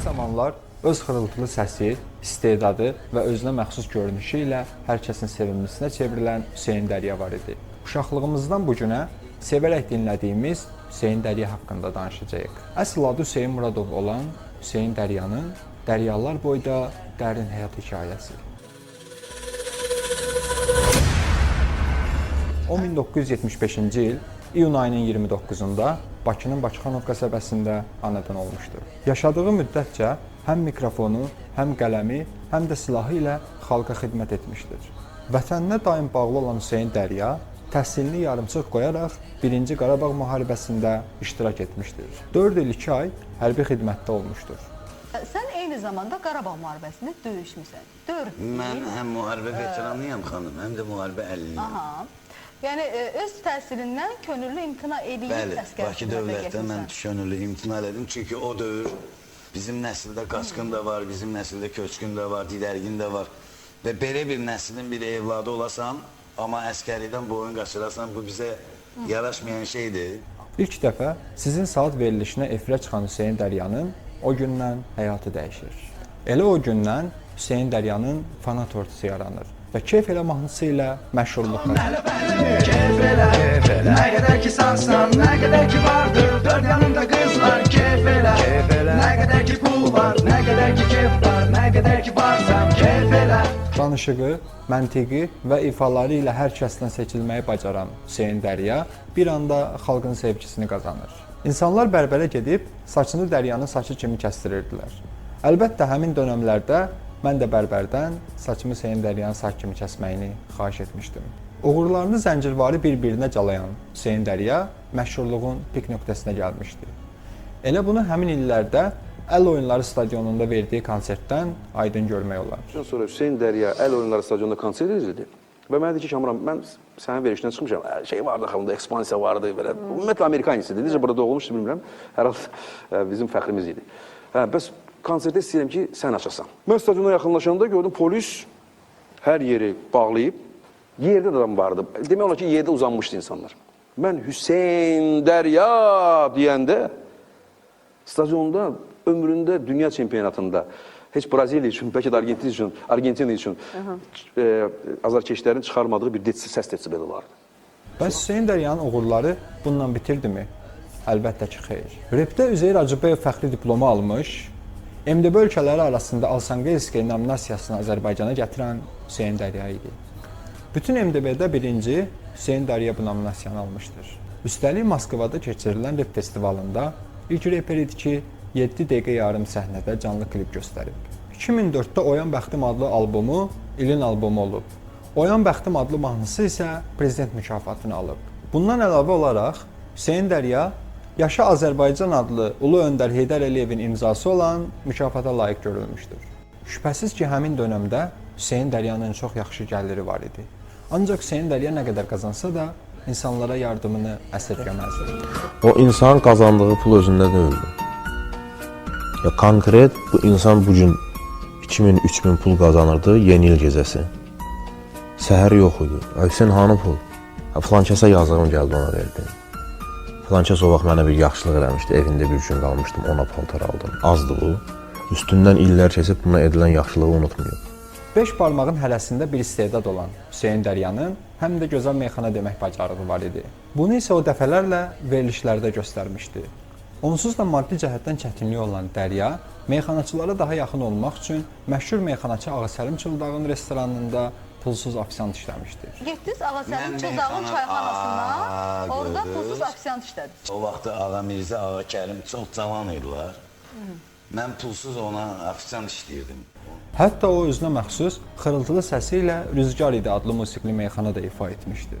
zamanlar öz xırıltılı səsi, istedadı və özünə məxsus görünüşü ilə hər kəsin sevimlisinə çevrilən Hüseyn Dərya var idi. Uşaqlığımızdan bu günə sevərək dinlədiyimiz Hüseyn Dərya haqqında danışacağıq. Əsl adı Hüseyn Muradov olan Hüseyn Dəryanın Dəryalar boyda dərin həyat hekayəsi. O 1975-ci il iyun ayının 29-da Bakının Bakıxanov qəsəbəsində anadan olmuşdur. Yaşadığı müddətcə həm mikrofonu, həm qələmi, həm də silahı ilə xalqa xidmət etmişdir. Vətəninə daim bağlı olan Hüseyn Dərya təhsilini yarımçıq qoyaraq 1-ci Qarabağ müharibəsində iştirak etmişdir. 4 il 2 ay hərbi xidmətdə olmuşdur. Sən eyni zamanda Qarabağ müharibəsində döyüşmüsən. 4 il. Mən həm müharibə veteranıyam xanım, həm də müharibə əliliyim. Aha. Yəni e, öz təhsilindən könüllü imtina edib Bəli, Bakı xidmətə dövlətdən mən könüllü imtina elədim. Çünki o dövr bizim nəsildə qaçqın da var, bizim nəsildə köçkün də var, didərgin də var. Və belə bir nəslin bir evladı olasan, amma əskəridən boyun qaçırasan, bu bizə yaraşmayan şeydir. İlk dəfə sizin saat verilişinə efirə çıxan Hüseyn Dəryanın o gündən həyatı dəyişir. Elə o gündən Hüseyn Dəryanın fanat ordusu yaranır və keyf elə mahnısı ilə məşhurluq Ne kadar ki sarsan ne kadar ki vardır Dört yanında kız var. Kefele Ne kadar ki pul var ne kadar ki kef var Ne kadar ki varsan kefele Danışığı, məntiqi və ifaları ilə hər kəsdən seçilməyi bacaran Hüseyn Dərya bir anda xalqın sevgisini qazanır. İnsanlar bərbərə gedib saçını Dəryanın saçı kimi kəstirirdilər. Əlbəttə həmin dövrlərdə mən də bərbərdən saçımı Hüseyn Dəryanın saç kimi kəsməyini xahiş etmişdim. Uğurlarını zəncirvari bir-birinə calayan Hüseyn Dərya məşhurluğun pik nöqtəsinə gəlmişdi. Elə bunu həmin illərdə Əl Oyunları stadionunda verdiyi konsertdən aydın görmək olar. Sonra Hüseyn Dərya Əl Oyunları stadionunda konsert edirdi. Və mənə dedi ki, Kamran, mən sənin verilişindən çıxmışam. Ə, Şey vardı xalında, ekspansiya vardı belə. Ümumiyyətlə Amerikanisidir. Necə burada doğulmuşdu bilmirəm. Hər halda ə, bizim fəxrimiz idi. Hə, bəs konsertdə istəyirəm ki, sən açasan. Mən stadiona yaxınlaşanda gördüm polis hər yeri bağlayıb. Yerdə də adam vardı. Demək olar ki, yerdə uzanmışdı insanlar. Mən Hüseyn Dərya deyəndə stadionda ömründə dünya çempionatında heç Braziliya üçün, bəlkə də Argentina üçün, Argentina üçün e, azarkeşlərin çıxarmadığı bir desi, səs desibeli vardı. Bəs Hüseyn Dəryanın uğurları bununla bitirdimi? Əlbəttə ki, xeyr. Repdə Üzeyir Hacıbəyev fəxri diplomu almış, MDB ölkələri arasında Alsanqelski nominasiyasını Azərbaycana gətirən Hüseyn Dərya idi. Bütün MDB-də birinci Hüseyn Dərya bu nominasiyanı almışdır. Üstəlik Moskvada keçirilən rep festivalında ilk reper idi ki, 7 dəqiqə yarım səhnədə canlı klip göstərib. 2004-də Oyan Bəxtim adlı albomu ilin albomu olub. Oyan Bəxtim adlı mahnısı isə prezident mükafatını alıb. Bundan əlavə olaraq Hüseyn Dərya Yaşa Azərbaycan adlı Ulu Öndər Heydər Əliyevin imzası olan mükafata layiq görülmüşdür. Şübhəsiz ki, həmin dövrdə Hüseyn Dəryanın çox yaxşı gəliri var idi. Ancaq Hüseyn Dərya nə qədər qazansa da insanlara yardımını əsirgəməzdi. O insan qazandığı pul özündə deyildi. Ya konkret bu insan bu gün 2000-3000 pul qazanırdı yeni il gecəsi. Səhər yox idi. Hüseyn hanı pul? Filan kəsə yazığım gəldi ona verdim. Filan kəs o vaxt mənə bir yaxşılıq eləmişdi. Evində bir gün qalmışdım, ona paltar aldım. Azdı bu. Üstündən illər keçib buna edilən yaxşılığı unutmayıb. Beş barmağın hərəsində bir istedad olan Hüseyn Dəryanın həm də gözəl meyxana demək bacarığı var idi. Bunu isə o dəfələrlə verilişlərdə göstərmişdi. Onsuz da maddi cəhətdən çətinliyi olan Dərya meyxanaçılara daha yaxın olmaq üçün məşhur meyxanaçı Ağasəlim Çıldağın restoranında pulsuz ofisiant işləmişdir. Getdiniz Çılağın meyxana- çayxanasına, orada pulsuz ofisiant işlədiniz. O vaxtı Ağa Mirzə, Ağa Kərim çox cavan idilər. Mən pulsuz ona ofisiant işləyirdim. Hətta o özünə məxsus xırıltılı səsi ilə Rüzgar idi adlı musiqili meyxana da ifa etmişdir.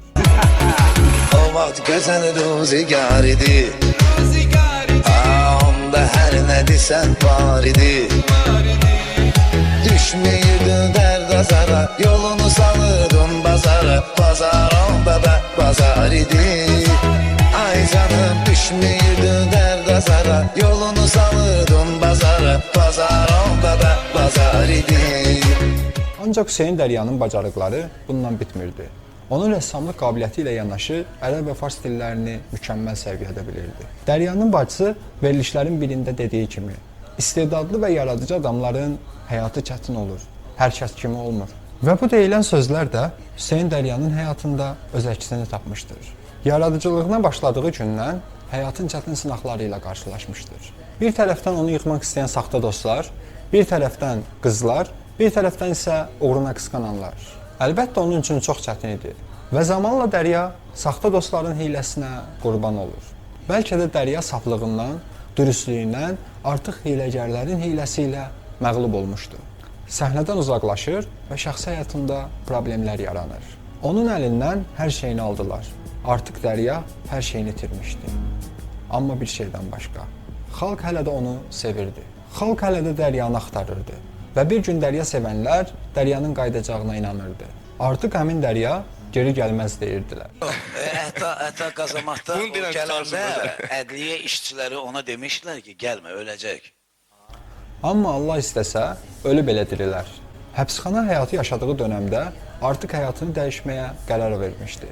O vaxt gözəl ruzigar idi Onda hər nə desən var idi Düşməyirdi dərd azara Yolunu salırdın bazara Bazar onda da bazar idi Ay canım düşməyirdi dərd azara Yolunu salırdın bazara Bazar onda da bazar idi Ancaq Hüseyn Dəryanın bacarıqları bununla bitmirdi. Onun rəssamlıq qabiliyyəti ilə yanaşı ərəb və fars dillərini mükəmməl səviyyədə bilirdi. Dəryanın bacısı verilişlərin birində dediyi kimi, istedadlı və yaradıcı adamların həyatı çətin olur. Hər kəs kimi olmur. Və bu deyilən sözlər də Hüseyn Dəryanın həyatında öz əksini tapmışdır. Yaradıcılığına başladığı gündən həyatın çətin sınaqları ilə qarşılaşmışdır. Bir tərəfdən onu yıxmaq istəyən saxta dostlar, bir tərəfdən qızlar, bir tərəfdən isə uğruna qısqananlar. Əlbəttə onun üçün çox çətin idi və zamanla Dərya saxta dostların hiyləsinə qurban olur. Bəlkə də Dərya saflığından, dürüstlüyündən artıq hiyləgərlərin hiyləsi ilə məğlub olmuşdu. Səhnədən uzaqlaşır və şəxsi həyatında problemlər yaranır. Onun əlindən hər şeyini aldılar. Artıq Dərya hər şeyini itirmişdi. Amma bir şeydən başqa. Xalq hələ də onu sevirdi. Xalq hələ də Dəryanı axtarırdı. Və bir gün Dərya sevənlər Dəryanın qayıdacağına inanırdı. Artıq həmin Dərya geri gəlməz deyirdilər. Hətta hətta qazamatda gələndə ədliyyə işçiləri ona demişdilər ki, gəlmə, öləcək. Amma Allah istəsə, ölü belə dirilər. Həbsxana həyatı yaşadığı dövrdə artıq həyatını dəyişməyə qərar vermişdi.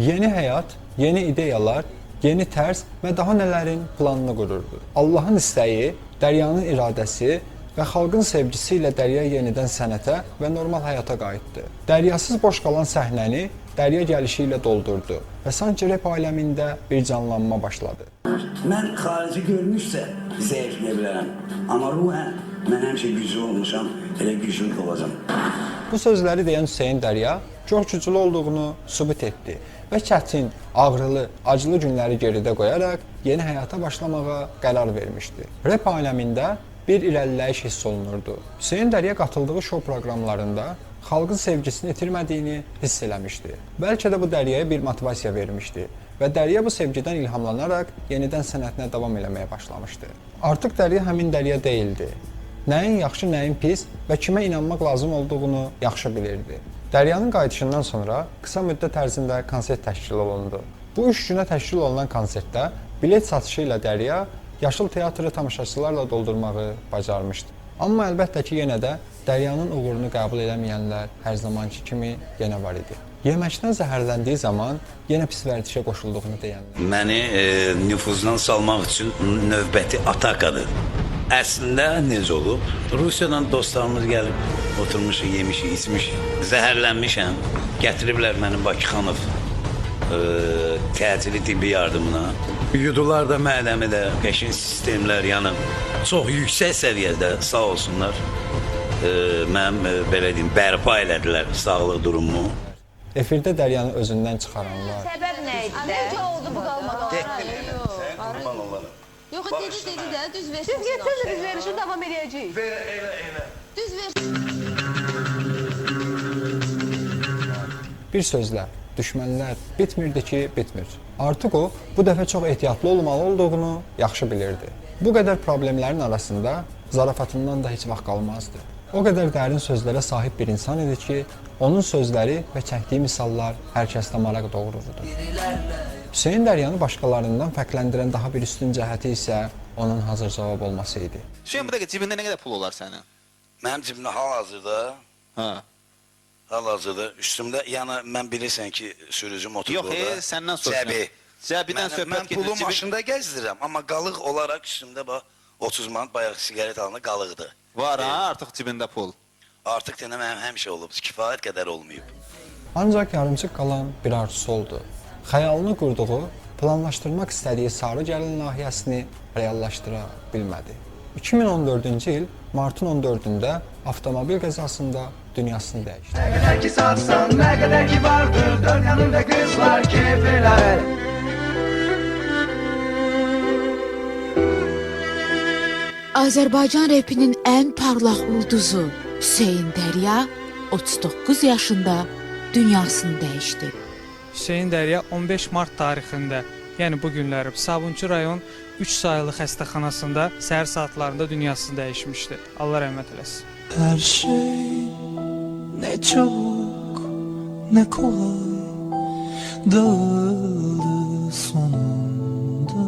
Yeni həyat, yeni ideyalar, yeni tərz və daha nələrin planını qururdu. Allahın istəyi, Dəryanın iradəsi və xalqın sevgisi ilə Dərya yenidən sənətə və normal həyata qayıtdı. Dəryasız boş qalan səhnəni Dərya gəlişi ilə doldurdu və sanki rep aləmində bir canlanma başladı. Mən xarici görünüşsə zəifləyə bilərəm. Amma ruhən mən həmişə güclü olmuşam, elə güclü olacam. Bu sözləri deyən Hüseyn Dərya çox güclü olduğunu sübut etdi və çətin, ağrılı, acılı günləri geridə qoyaraq yeni həyata başlamağa qərar vermişdi. Rep aləmində bir irəliləyiş hiss olunurdu. Hüseyn Dərya qatıldığı şou proqramlarında xalqın sevgisini itirmədiyini hiss eləmişdi. Bəlkə də bu Dəryaya bir motivasiya vermişdi və Dərya bu sevgidən ilhamlanaraq yenidən sənətinə davam eləməyə başlamışdı. Artıq Dərya həmin Dərya deyildi. Nəyin yaxşı, nəyin pis və kimə inanmaq lazım olduğunu yaxşı bilirdi. Dəryanın qayıdışından sonra qısa müddət ərzində konsert təşkil olundu. Bu üç günə təşkil olunan konsertdə bilet satışı ilə Dərya Yaşıl teatrı tamaşaçılarla doldurmağı bacarmışdı. Amma əlbəttə ki, yenə də Dəryanın uğurunu qəbul eləməyənlər hər zamanki kimi yenə var idi. Yeməkdən zəhərləndiyi zaman yenə pis vərdişə qoşulduğunu deyənlər. Məni e, nüfuzdan salmaq üçün növbəti atakadır. Əslində necə olub? Rusiyadan dostlarımız gəlib oturmuşuq, yemişik, içmişik. Zəhərlənmişəm. Gətiriblər məni Bakıxanov e, təcili tibbi yardımına. Yudular da mədəmi də, qəşin sistemlər yanıb. Çox yüksək səviyyədə sağ olsunlar. E, mənim e, belə deyim, bərpa elədilər sağlıq durumumu. Efirdə Dəryanı özündən çıxaranlar, Səbəb nə idi? Necə oldu bu olarım. Yox, dedi dedi də düz Siz versin. getsəniz biz verişi davam edəcəyik. Düz versin. Bir sözlə, düşmənlər bitmirdi ki, bitmir. Artıq o bu dəfə çox ehtiyatlı olmalı olduğunu yaxşı bilirdi. Bu qədər problemlərin arasında zarafatından da heç vaxt qalmazdı. O qədər dərin sözlərə sahib bir insan idi ki, onun sözləri və çəkdiyi misallar hər kəsdə maraq doğururdu. Hüseyn Dəryanı başqalarından fərqləndirən daha bir üstün cəhəti isə onun hazır cavab olması idi. Hüseyin bir dəqiqə cibində nə qədər pul olar sənin? Mənim cibimdə hal-hazırda Hə. Hal-hazırda üstümdə, yəni mən bilirsən ki, sürücü motorda. Yox, e, səndən soruşuram. Cəbi. Cəbidən Mən- söhbət Mən gedir, pulu cibi- maşında gəzdirirəm, amma qalıq olaraq üstümdə bax 30 manat bayaq siqaret alanda qalıqdır. Var ha, artıq cibində pul. Artıq denə mənim həmişə olub, kifayət qədər olmayıb. Ancaq yarımçıq qalan bir arzusu oldu. Xəyalını qurduğu, planlaşdırmaq istədiyi Sarı Gəlin layihəsini reallaşdıra bilmədi. 2014-cü il martın 14-də avtomobil qəzasında dünyasını dəyişdi. Nə qədər ki sağsan, nə qədər ki vardır Dörd yanında qızlar, keyf elə Azərbaycan repinin ən parlaq ulduzu Hüseyn Dərya 39 yaşında dünyasını dəyişdi. Hüseyn Dərya 15 mart tarixində, yəni bu günləri Sabunçu rayon 3 sayılı xəstəxanasında səhər saatlarında dünyasını dəyişmişdi. Allah rəhmət eləsin. Her şey ne çabuk ne kolay dağıldı sonunda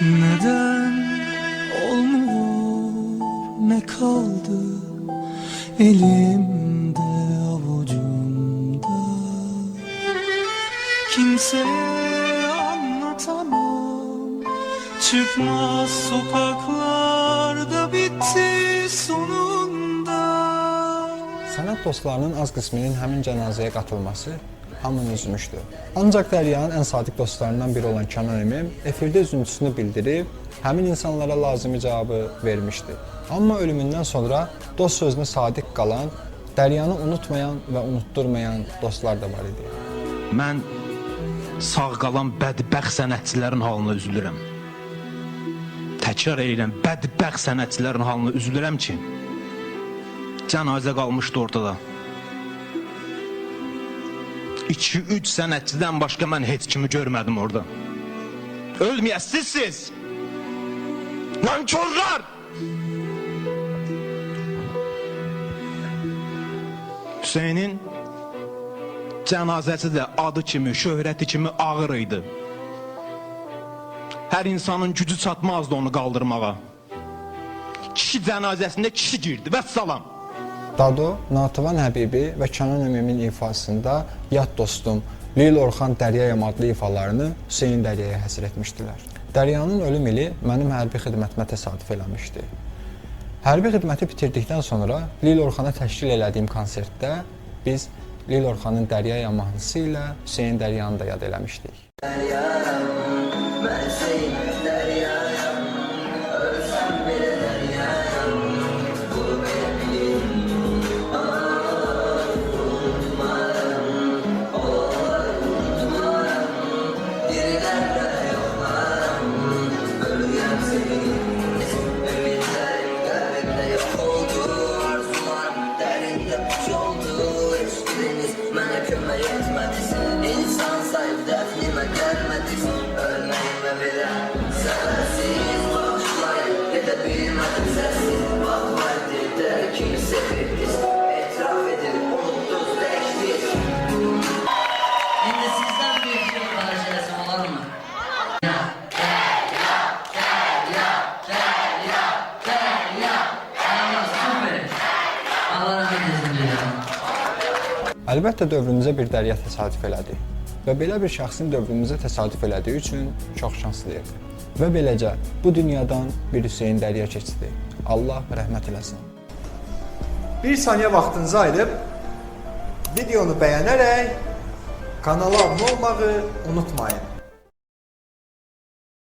Neden olmuyor ne kaldı elimde Kimseye anlatamam Çıkmaz sokaklarda bitti sonunda Sənət dostlarının az qisminin həmin cənazəyə qatılması hamını üzmüşdü. Ancaq Dəryanın ən sadiq dostlarından biri olan Kənan Əmim efirdə üzüntüsünü bildirib, həmin insanlara lazımi cavabı vermişdi. Amma ölümündən sonra dost sözünə sadiq qalan, Dəryanı unutmayan və unutturmayan dostlar da var idi. Mən sağ qalan bədbəxt sənətçilərin halına üzülürəm. Təkrar edirəm, bədbəxt sənətçilərin halına üzülürəm ki, cənazə qalmışdı ortada. 2-3 sənətçidən başqa mən heç kimi görmədim orada. Ölməyəsiz siz! Nankörlər! Hüseynin cənazəsi də adı kimi, şöhrəti kimi ağır idi. Hər insanın gücü çatmazdı onu qaldırmağa. Kişi cənazəsində kişi girdi və salam. Dado, Nativan Həbibi və Kənan Əmimin ifasında yad dostum Lil Orxan Dəryayam adlı ifalarını Hüseyn Dəryaya həsr etmişdilər. Dəryanın ölüm ili mənim hərbi xidmətimə təsadüf eləmişdi. Hərbi xidməti bitirdikdən sonra Lil Orxana təşkil elədiyim konsertdə biz Lil Orxanın Dəryaya mahnısı ilə Hüseyn Dəryanı da yad eləmişdik. İnsan Əlbəttə dövrümüzə bir dərya təsadüf elədi və belə bir şəxsin dövrümüzə təsadüf elədiyi üçün çox şanslıyıq. Və beləcə bu dünyadan bir Hüseyn Dərya keçdi. Allah rəhmət eləsin. Bir saniyə vaxtınızı ayırıb videonu bəyənərək kanala abunə olmağı unutmayın.